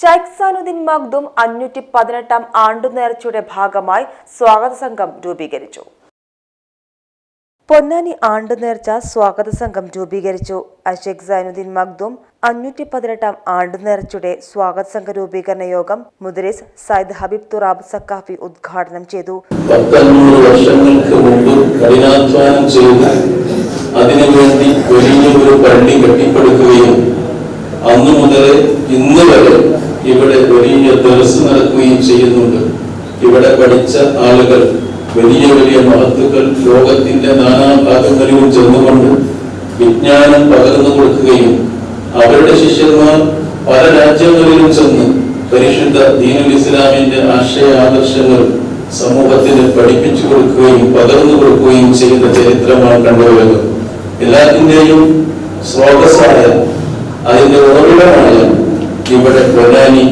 ഷൈഖ് സാനുദ്ദീൻ മഖ്ദും അഞ്ഞൂറ്റി പതിനെട്ടാം ആണ്ടുനേർച്ചയുടെ ഭാഗമായി സ്വാഗത സംഘം രൂപീകരിച്ചു. പൊന്നാനി ആണ്ടുനേർച്ച സ്വാഗത സംഘം രൂപീകരിച്ചു. അഷേഖ് സൈനുദ്ദീൻ മഖ്ദൂം അഞ്ഞൂറ്റി പതിനെട്ടാം ആണ്ടുനേർച്ചയുടെ സ്വാഗത സംഘ രൂപീകരണ യോഗം മുദ്രീസ് സയ്യിദ് ഹബീബ് തുറാബ് സക്കാഫി ഉദ്ഘാടനം ചെയ്തു. വർഷങ്ങൾക്ക് മുമ്പ് വലിയ ഒരു പള്ളി കെട്ടിപ്പടുക്കുകയും അന്നു മുതലേ ഇന്ന് വരെ ഇവിടെ വലിയ ദർസ് നടക്കുകയും ചെയ്യുന്നുണ്ട്. ഇവിടെ പഠിച്ച ആളുകൾ വലിയ വലിയ മഹത്തുക്കൾ ലോകത്തിന്റെ നാനാ ഭാഗങ്ങളിലും ചെന്നുകൊണ്ട് വിജ്ഞാനം പകർന്നു കൊടുക്കുകയും അവരുടെ ശിഷ്യന്മാർ പല രാജ്യങ്ങളിലും ചെന്ന് പരിശുദ്ധ ദീനുൽ ഇസ്ലാമിന്റെ ആശയ ആദർശങ്ങൾ സമൂഹത്തിന് പഠിപ്പിച്ചു കൊടുക്കുകയും പകർന്നു കൊടുക്കുകയും ചെയ്യുന്ന ചരിത്രമാണ് കണ്ടുവരുന്നത്. എല്ലാത്തിന്റെയും സ്രോതസ്സായ അതിന്റെ ഉറവിടമായ ഇവിടെ പൊന്നാനി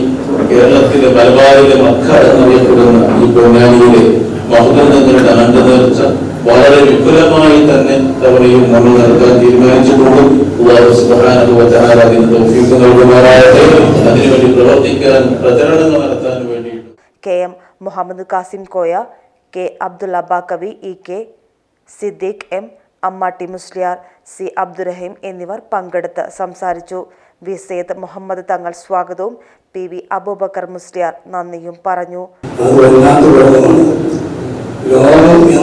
കേരളത്തിലെ മലബാറിലെ മക്ക എന്നറിയപ്പെടുന്ന ഈ പൊന്നാനിയിലെ മഹുദങ്ങളുടെ ആണ്ട് നേർച്ച വളരെ വിപുലമായി തന്നെ തവണയും നമ്മൾ നടത്താൻ തീരുമാനിച്ചിട്ടുണ്ട്. അതിനുവേണ്ടി പ്രവർത്തിക്കാൻ പ്രചരണങ്ങൾ നടത്താൻ വേണ്ടി K M Muhammad Kasim Koya K Abdul Kavi E K Siddique M Ammatti Musliyar C Abdurahim എന്നിവർ പങ്കെടുത്ത് സംസാരിച്ചു. വി സെയ്ദ് മുഹമ്മദ് തങ്ങൾ സ്വാഗതവും പി വി അബൂബക്കർ മുസ്ലിയാർ നന്ദിയും പറഞ്ഞു. ലോകം ഈ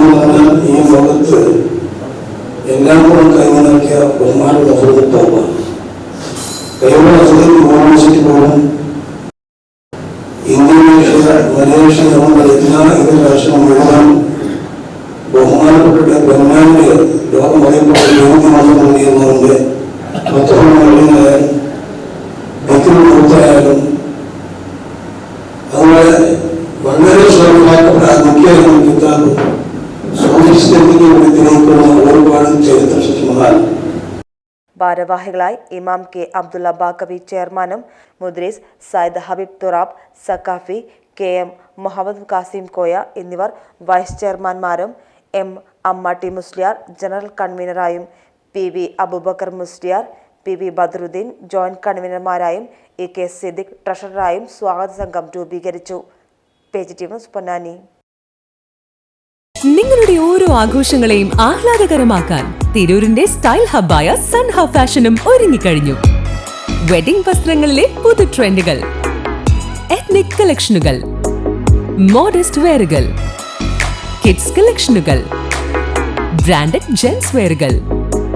ബഹുമാനപ്പെട്ട ബ്രഹ്മാന്റെ ലോകം അറിയപ്പെട്ട യോഗ്യ മതം നൽകിയതുകൊണ്ട് പത്രമായാലും വളരെ ഒരുപാട് ചരിത്ര ശിശുമാർ ഭാരവാഹികളായി ഇമാം കെ അബ്ദുള്ള ബാക്കബി ചെയർമാനും മുദ്രീസ് സയ്യിദ് ഹബീബ് തുറാബ് സക്കാഫി കെ എം മുഹമ്മദ് കാസിം കോയ എന്നിവർ വൈസ് ചെയർമാൻമാരും M Ammatti Musliyar general കൺവീനറായും P V Abubakar Musliyar P V Badaruddeen joint കൺവീനർമാരായും A K Siddique ട്രഷററായും സ്വാഗത സംഘം രൂപീകരിച്ചു. Page team Ponnani. നിങ്ങളുടെ ഓരോ ആഘോഷങ്ങളെയും ആഹ്ലാദകരമാക്കാൻ തിരൂരിന്റെ സ്റ്റൈൽ ഹബ്ബായ സൺ ഹബ് ഫാഷനും ഒരുങ്ങിക്കഴിഞ്ഞു. വെഡിംഗ് വസ്ത്രങ്ങളിലെ പുതു ട്രെൻഡുകൾ എത്നിക് കളക്ഷനുകൾ മോഡസ്റ്റ് വെയറുകൾ കിഡ്സ് കളക്ഷനുകൾ ബ്രാൻഡഡ് ജെൻസ് വെയറുകൾ